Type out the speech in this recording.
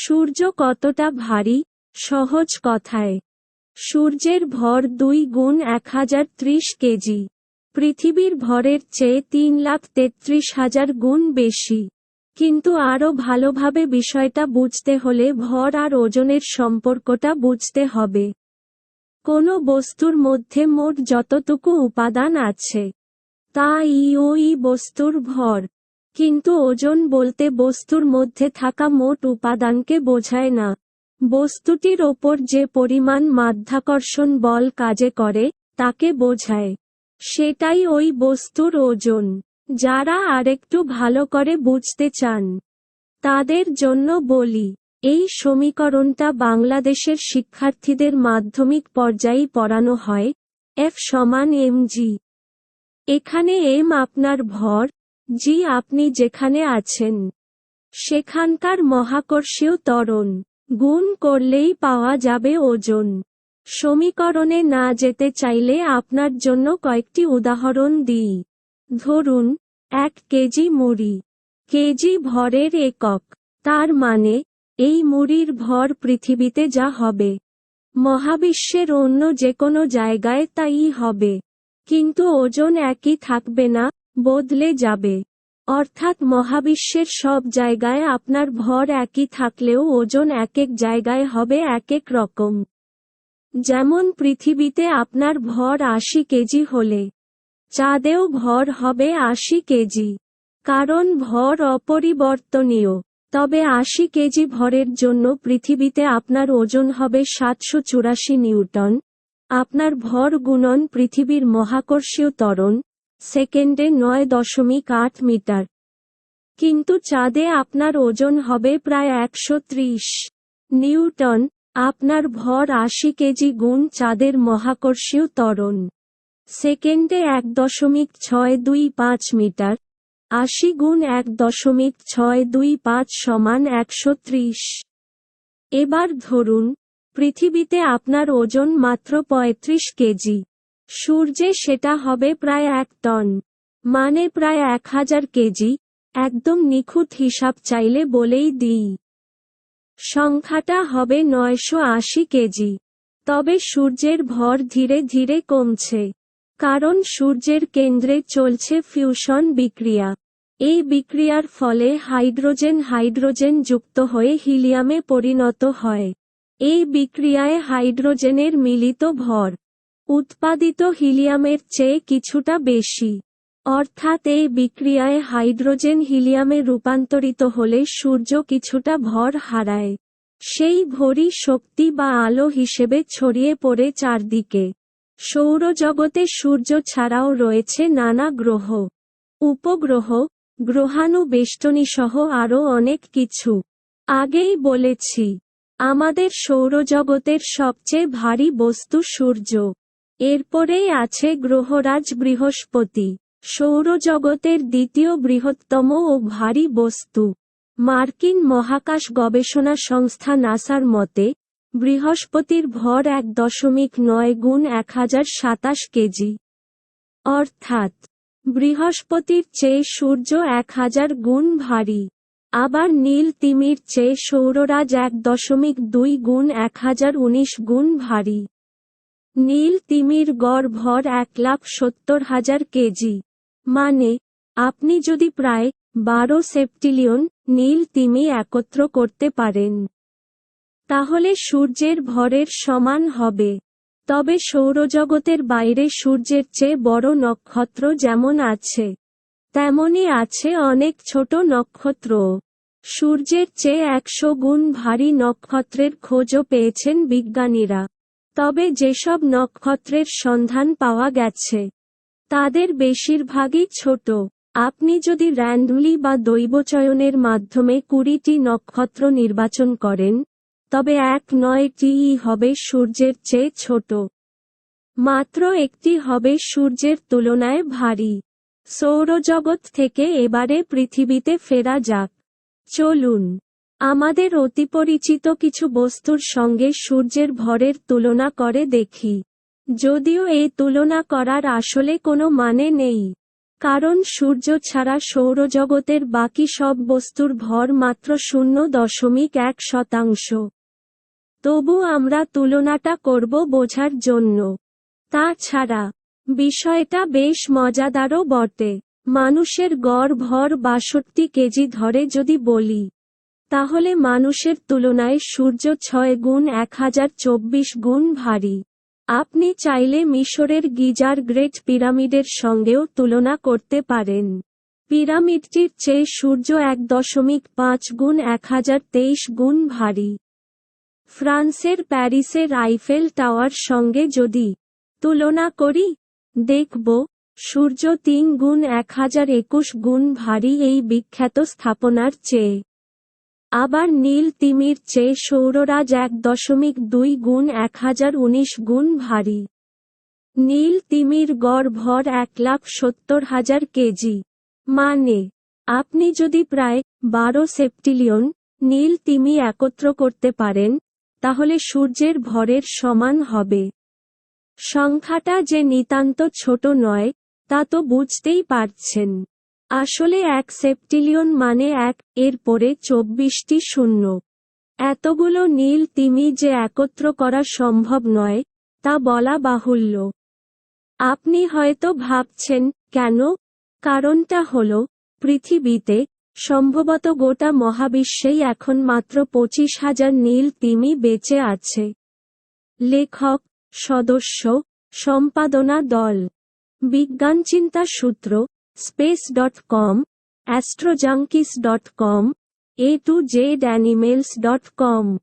সূর্য কতটা ভারী? সহজ কথায়। সূর্যের ভর দুই গুণ এক হাজার ত্রিশ কেজি। পৃথিবীর ভরের চেয়ে তিন লাখ তেত্রিশ হাজার গুণ বেশি। কিন্তু আরও ভালোভাবে বিষয়টা বুঝতে হলে ভর আর ওজনের সম্পর্কটা বুঝতে হবে। কোনো বস্তুর মধ্যে মোট যতটুকু উপাদান আছে, তা ই বস্তুর ভর। কিন্তু ওজন বলতে বস্তুর মধ্যে থাকা মোট উপাদানকে বোঝায় না। বস্তুটির ওপর যে পরিমাণ মাধ্যাকর্ষণ বল কাজে করে, তাকে বোঝায়। সেটাই ওই বস্তুর ওজন, যারা আরেকটু ভালো করে বুঝতে চান। তাদের জন্য বলি, এই সমীকরণটা বাংলাদেশের শিক্ষার্থীদের মাধ্যমিক পর্যায়ে পড়ানো হয় এফ সমান এম এখানে এম আপনার ভর জি, আপনি যেখানে আছেন, সেখানকার মহাকর্ষীয় ত্বরণ গুণ করলেই পাওয়া যাবে ওজন। সমীকরণে না যেতে চাইলে আপনার জন্য কয়েকটি উদাহরণ দিই। ধরুন, এক কেজি মুড়ি, কেজি ভরের একক, তার মানে এই মুড়ির ভর পৃথিবীতে যা হবে, মহাবিশ্বের অন্য যে কোনো জায়গায় তাই হবে। কিন্তু ওজন একই থাকবে না বদলে যাবে। অর্থাৎ মহাবিশ্বের সব জায়গায় আপনার ভর একই থাকলেও ওজন এক এক জায়গায় হবে এক এক রকম। যেমন পৃথিবীতে আপনার ভর আশি কেজি হলে, চাঁদেও ভর হবে আশি কেজি। কারণ ভর অপরিবর্তনীয়। তবে আশি কেজি ভরের জন্য পৃথিবীতে আপনার ওজন হবে সাতশো চুরাশি নিউটন। আপনার ভর গুণন পৃথিবীর মহাকর্ষীয় ত্বরণ। সেকেন্ডে নয় দশমিক আট মিটার। কিন্তু চাঁদে আপনার ওজন হবে প্রায় একশো ত্রিশ। নিউটন, আপনার ভর আশি কেজি গুণ চাঁদের মহাকর্ষীয় ত্বরণ। সেকেন্ডে এক দশমিক ছয় দুই পাঁচ মিটার। আশি গুণ এক দশমিক ছয় দুই পাঁচ সমান একশো ত্রিশ। এবার ধরুন, পৃথিবীতে আপনার ওজন মাত্র পঁয়ত্রিশ কেজি। সূর্যে সেটা হবে প্রায় এক টন মানে প্রায় এক হাজার কেজি, একদম নিখুঁত হিসাব চাইলে বলেই দিই। সংখ্যাটা হবে নয়শো আশি কেজি, তবে সূর্যের ভর ধীরে ধীরে কমছে, কারণ সূর্যের কেন্দ্রে চলছে ফিউশন বিক্রিয়া। এই বিক্রিয়ার ফলে হাইড্রোজেন হাইড্রোজেন যুক্ত হয়ে হিলিয়ামে পরিণত হয়। এই বিক্রিয়ায় হাইড্রোজেনের মিলিত ভর উৎপাদিত হিলিয়ামের চেয়ে কিছুটা বেশি। অর্থাৎ এই বিক্রিয়ায় হাইড্রোজেন হিলিয়ামে রূপান্তরিত হলে সূর্য কিছুটা ভর হারায়। সেই ভরি শক্তি বা আলো হিসেবে ছড়িয়ে পড়ে চারদিকে। সৌরজগতে সূর্য ছাড়াও রয়েছে নানা গ্রহ। উপগ্রহ, গ্রহাণুবেষ্টনীসহ আরও অনেক কিছু। আগেই বলেছি, আমাদের সৌরজগতের সবচেয়ে ভারী বস্তু সূর্য। এরপরেই আছে গ্রহরাজ বৃহস্পতি। সৌরজগতের দ্বিতীয় বৃহত্তম ও ভারী বস্তু। মার্কিন মহাকাশ গবেষণা সংস্থা নাসার মতে, বৃহস্পতির ভর এক দশমিক নয় গুণ এক হাজার সাতাশ কেজি। অর্থাৎ, বৃহস্পতির চেয়ে সূর্য এক হাজার গুণ ভারী। আবার নীল তিমির চেয়ে সৌররাজ এক দশমিক দুই গুণ এক হাজার উনিশ গুণ ভারী। নীল তিমির গড় ভর এক লাখ সত্তর হাজার কেজি। মানে আপনি যদি প্রায় বারো সেপ্টিলিয়ন নীল তিমি একত্র করতে পারেন, তাহলে সূর্যের ভরের সমান হবে। তবে সৌরজগতের বাইরে সূর্যের চেয়ে বড় নক্ষত্র যেমন আছে, তেমনই আছে অনেক ছোট নক্ষত্র। সূর্যের চেয়ে একশো গুণ ভারী নক্ষত্রের খোঁজও পেয়েছেন বিজ্ঞানীরা। তবে যেসব নক্ষত্রের সন্ধান পাওয়া গেছে, তাদের বেশিরভাগই ছোট। আপনি যদি র্যান্ডলি বা দৈবচয়নের মাধ্যমে কুড়িটি নক্ষত্র নির্বাচন করেন, তবে এক নয়টিই হবে সূর্যের চেয়ে ছোট। মাত্র একটি হবে সূর্যের তুলনায় ভারী। সৌরজগৎ থেকে এবারে পৃথিবীতে ফেরা যাক। চলুন। আমাদের অতিপরিচিত কিছু বস্তুর সঙ্গে সূর্যের ভরের তুলনা করে দেখি। যদিও এই তুলনা করার আসলে কোনো মানে নেই। কারণ সূর্য ছাড়া সৌরজগতের বাকি সব বস্তুর ভর মাত্র শূন্য দশমিক এক শতাংশ। তবু আমরা তুলনাটা করব বোঝার জন্য। তাছাড়া, বিষয়টা বেশ মজাদারও বটে। মানুষের গড় ভর বাষট্টি কেজি ধরে যদি বলি তাহলে মানুষের তুলনায় সূর্য ছয় গুণ এক হাজার চব্বিশ গুণ ভারী। আপনি চাইলে মিশরের গিজার গ্রেট পিরামিডের সঙ্গেও তুলনা করতে পারেন। পিরামিডটির চেয়ে সূর্য এক দশমিক পাঁচ গুণ এক হাজার তেইশ গুণ ভারী। ফ্রান্সের প্যারিসের আইফেল টাওয়ার সঙ্গে যদি তুলনা করি, দেখব সূর্য তিন গুণ এক হাজার একুশ গুণ ভারী এই বিখ্যাত স্থাপনার চেয়ে। আবার নীল তিমির চেয়ে সৌররাজ এক দশমিক দুই গুণ এক হাজার উনিশ গুণ ভারী। নীল তিমির গড় ভর এক লাখ সত্তর হাজার কেজি। মানে আপনি যদি প্রায় বারো সেপ্টিলিয়ন নীল তিমি একত্র করতে পারেন, তাহলে সূর্যের ভরের সমান হবে। সংখ্যাটা যে নিতান্ত ছোট নয়, তা তো বুঝতেই পারছেন। আসলে এক সেপ্টিলিয়ন মানে এক এর পরে চব্বিশটি শূন্য। এতগুলো নীল তিমি যে একত্র করা সম্ভব নয়, তা বলা বাহুল্য। আপনি হয়তো ভাবছেন, কেন? কারণটা হল, পৃথিবীতে সম্ভবত গোটা মহাবিশ্বেই এখন মাত্র পঁচিশ হাজার নীল তিমি বেঁচে আছে। লেখক, সদস্য, সম্পাদনা দল। বিজ্ঞানচিন্তা সূত্র space.com, astrojunkies.com, a2janimals.com.